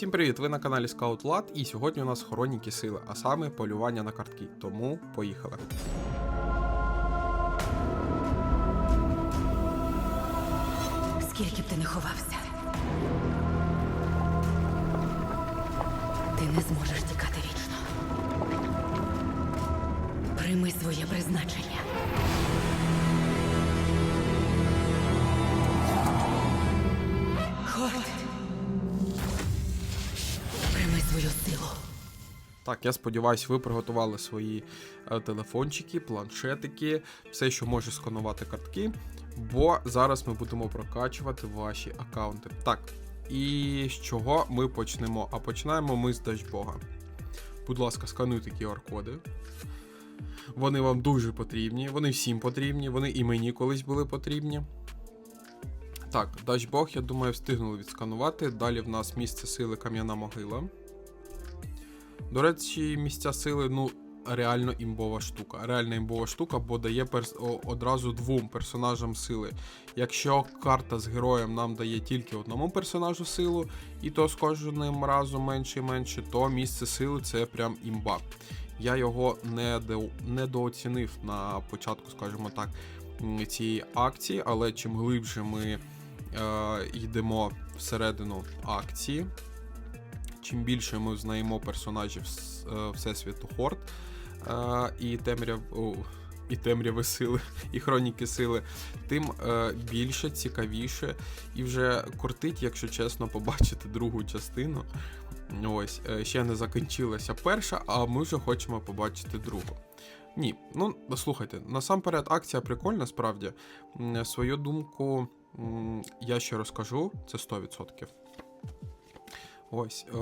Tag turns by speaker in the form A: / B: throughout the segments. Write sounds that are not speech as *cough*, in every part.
A: Всім привіт! Ви на каналі ScoutLad, і сьогодні у нас хроніки сили, а саме полювання на картки. Тому поїхали.
B: Скільки б ти не ховався, ти не зможеш тікати вічно. Прийми своє призначення.
A: Так, я сподіваюся, ви приготували свої е, телефончики, планшетики, все, що може сканувати картки. Бо зараз ми будемо прокачувати ваші аккаунти. Так, і з чого ми почнемо? А починаємо ми з Дашбога. Будь ласка, скануйте QR-коди. Вони вам дуже потрібні, вони всім потрібні, вони і мені колись були потрібні. Так, Дашбог, я думаю, встигнули відсканувати. Далі в нас місце сили Кам'яна могила. До речі, місця сили, ну, реально імбова штука. Реально імбова штука, бо дає перс... одразу двом персонажам сили. Якщо карта з героєм нам дає тільки одному персонажу силу, і то з кожним разом менше і менше, то місце сили це прям імба. Я його не недооцінив на початку, скажімо так, цієї акції, але чим глибше ми е... йдемо всередину акції, чим більше ми знаємо персонажів з е, Всесвіту Хорд е, і темряв. і темряви сили, і хроніки сили, тим е, більше, цікавіше, і вже кортить, якщо чесно, побачити другу частину. Ось, е, ще не закінчилася перша, а ми вже хочемо побачити другу. Ні, ну слухайте, насамперед акція прикольна, справді. Свою думку я ще розкажу, це 100%. Ось, е,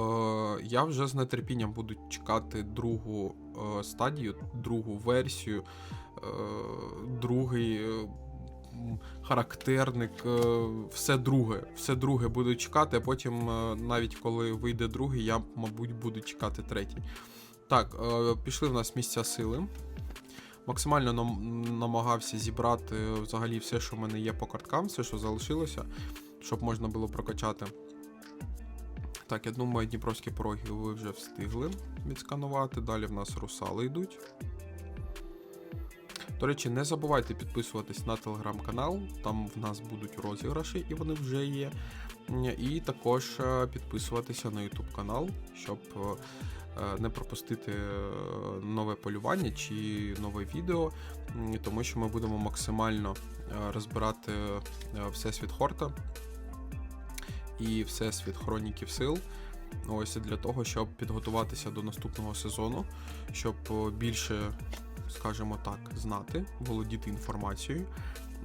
A: я вже з нетерпінням буду чекати другу е, стадію, другу версію, е, другий е, характерник, е, все друге. Все друге буду чекати, а потім, е, навіть коли вийде другий, я, мабуть, буду чекати третій. Так, е, пішли в нас місця сили. Максимально нам, намагався зібрати взагалі все, що в мене є по карткам, все, що залишилося, щоб можна було прокачати. Так, я думаю, Дніпровські пороги ви вже встигли відсканувати. Далі в нас русали йдуть. До речі, не забувайте підписуватись на телеграм-канал, там в нас будуть розіграші, і вони вже є. І також е, підписуватися на YouTube канал, щоб е, не пропустити е, нове полювання чи нове відео, тому що ми будемо максимально розбирати Всесвіт Хорта і Всесвіт Хроніків Сил. Ось для того, щоб підготуватися до наступного сезону, щоб е, більше, скажімо так, знати, володіти інформацією.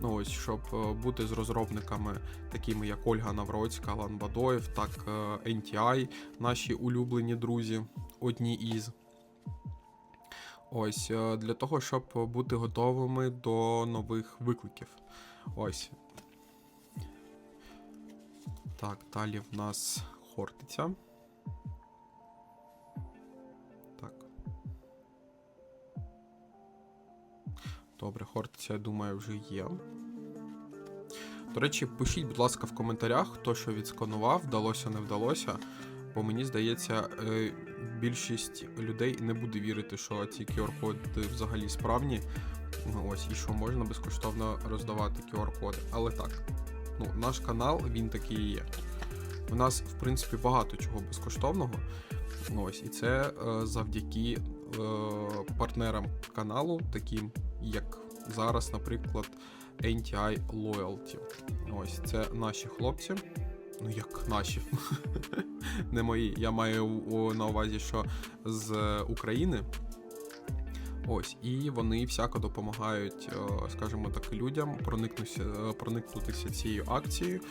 A: Ну, ось, щоб е, бути з розробниками, такими як Ольга Навроцька, Алан Бадоєв, так е, NTI, наші улюблені друзі, одні із. Ось, е, для того, щоб бути готовими до нових викликів. Ось. Так, далі в нас Хортиця. Так. Добре, Хортиця, я думаю, вже є. До речі, пишіть, будь ласка, в коментарях, хто що відсканував, вдалося, не вдалося. Бо мені здається, е, більшість людей не буде вірити, що ці QR-коди взагалі справні. Ну, Ось, і що можна безкоштовно роздавати QR-коди. Але так, ну, наш канал, він такий і є. У нас, в принципі, багато чого безкоштовного. Ось, і це е, завдяки е, партнерам каналу, таким як зараз, наприклад, NTI Loyalty. Ось, це наші хлопці. Ну, як наші. *laughs* Не мої. Я маю на увазі, що з України. Ось, і вони всяко допомагають, е, скажімо так, людям проникнутися, е, проникнутися цією акцією.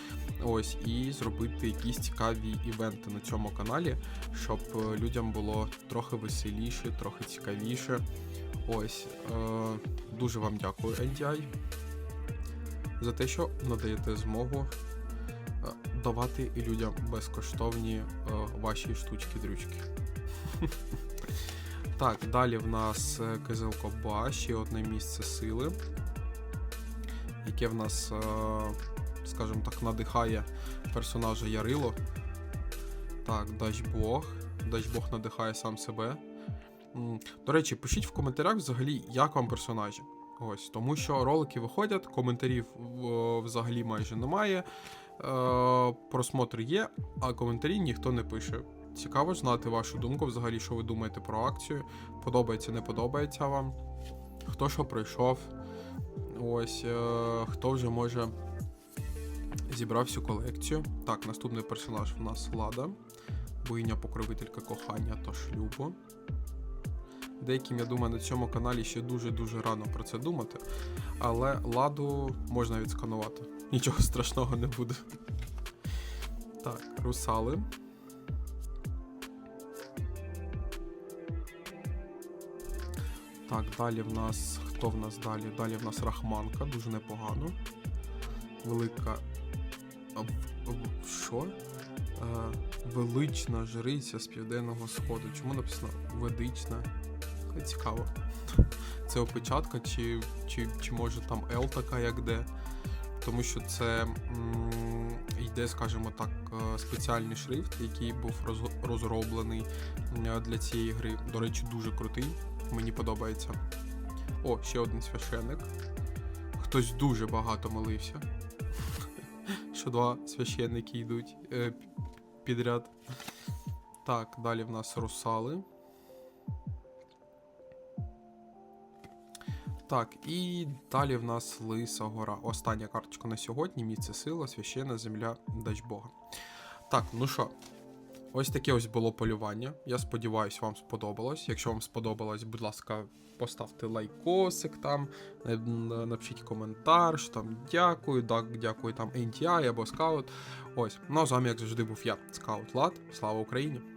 A: Ось, і зробити якісь цікаві івенти на цьому каналі, щоб е, людям було трохи веселіше, трохи цікавіше. Ось, дуже вам дякую, NTI, за те, що надаєте змогу давати людям безкоштовні ваші штучки-дрючки. *laughs* Так, далі в нас е, Кизилкоба, ще одне місце сили, яке в нас, е, скажімо так, надихає персонажа Ярило. Так, дасть Бог. Дасть Бог надихає сам себе. До речі, пишіть в коментарях взагалі, як вам персонажі. Ось, тому що ролики виходять, коментарів взагалі майже немає. Е, просмотри є, а коментарі ніхто не пише. Цікаво знати вашу думку, взагалі, що ви думаєте про акцію. Подобається, не подобається вам. Хто що пройшов. Ось, е, хто вже може зібрав всю колекцію. Так, наступний персонаж в нас Лада, богиня покровителька кохання та шлюбу. Деяким, я думаю, на цьому каналі ще дуже-дуже рано про це думати. Але ладу можна відсканувати. Нічого страшного не буде. Так, русали. Так, далі в нас. Хто в нас далі? Далі в нас Рахманка, дуже непогано. Велика. Що? Е, велична жриця з південного сходу. Чому написано ведична? Цікаво. Це опечатка, чи, чи, чи може там L така, як де. Тому що це м, йде, скажімо так, е, спеціальний шрифт, який був роз- розроблений е, для цієї гри. До речі, дуже крутий. Мені подобається. О, ще один священник. Хтось дуже багато молився. *laughs* Що два священники йдуть е, підряд. Так, далі в нас русали. Так, і далі в нас Лиса Гора. Остання карточка на сьогодні. Місце сила, священна земля, дач Бога. Так, ну що, ось таке ось було полювання. Я сподіваюся, вам сподобалось. Якщо вам сподобалось, будь ласка, поставте лайкосик там, е, напишіть коментар, що там дякую, так, дякую там NTI або Скаут. Ось, ну а з вами, як завжди, був я, Скаут Лад. Слава Україні!